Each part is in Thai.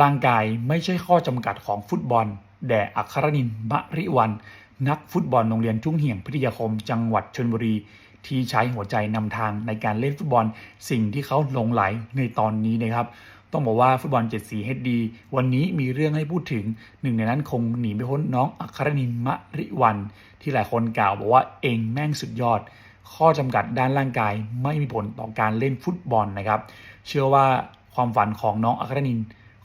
ร่างกายไม่ใช่ข้อจำกัดของฟุตบอล แด่อัครนินมะริวัน นักฟุตบอลโรงเรียนทุ่งเหี่ยงพิทยาคม จังหวัดชลบุรี ที่ใช้หัวใจนำทางในการเล่นฟุตบอล สิ่งที่เขาหลงไหลในตอนนี้นะครับ ต้องบอกว่าฟุตบอลเจ็ดสีเฮดดีวันนี้มีเรื่องให้พูดถึง หนึ่งในนั้นคงหนีไม่พ้นน้องอัครนินมะริวัน ที่หลายคนกล่าวบอกว่าเองแม่งสุดยอด ข้อจำกัดด้านร่างกายไม่มีผลต่อการเล่นฟุตบอลนะครับ เชื่อว่าความฝันของน้องอัครนิน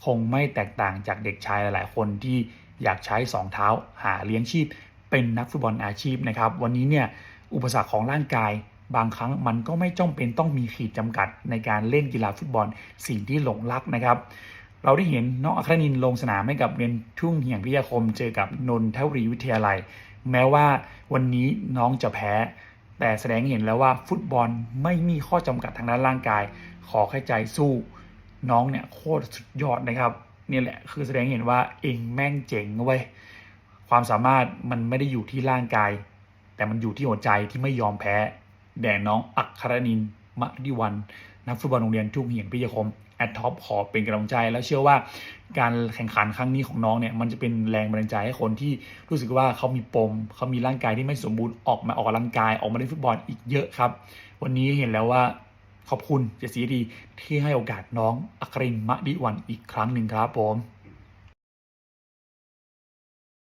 คงไม่แตกต่างจากเด็กชายหลายๆ คนที่อยากใช้สองเท้าหาเลี้ยงชีพ เป็นนักฟุตบอลอาชีพนะครับ วันนี้เนี่ยอุปสรรคของร่างกายบางครั้งมันก็ไม่จ้องเป็นต้องมีขีดจำกัดในการเล่นกีฬาฟุตบอลสิ่งที่หลงรักนะครับ เราได้เห็นน้องอัครนินลงสนามให้กับเรียนทุ่งเหียงพิยาคมเจอกับนนทบุรีวิทยาลัย แม้ว่าวันนี้น้องจะแพ้ แต่แสดงเห็นแล้วว่าฟุตบอลไม่มีข้อจำกัดทางด้านร่างกาย ขอแค่ใจสู้ น้องเนี่ยโคตรสุดยอดนะครับนี่แหละคือแสดงเห็นว่าเองแม่งเจ๋งเว้ยความสามารถมันไม่ได้อยู่ที่ร่างกาย แต่มันอยู่ที่หัวใจที่ไม่ยอมแพ้ แด่น้องอัครนินทร์มะดิวันนักฟุตบอลโรงเรียนทุ่งเหียงพิยาคมแอดท็อปขอเป็นกำลังใจ แล้วเชื่อว่าการแข่งขันครั้งนี้ของน้องเนี่ย มันจะเป็นแรงบันดาลใจให้คนที่รู้สึกว่าเขามีปม เขามีร่างกายที่ไม่สมบูรณ์ออกมาออกกำลังกายออกมาเล่นฟุตบอลอีกเยอะครับ วันนี้เห็นแล้วว่า ขอบคุณเจสีดีที่ให้โอกาสน้องอัครินมะดิวันอีกครั้งหนึ่งครับผม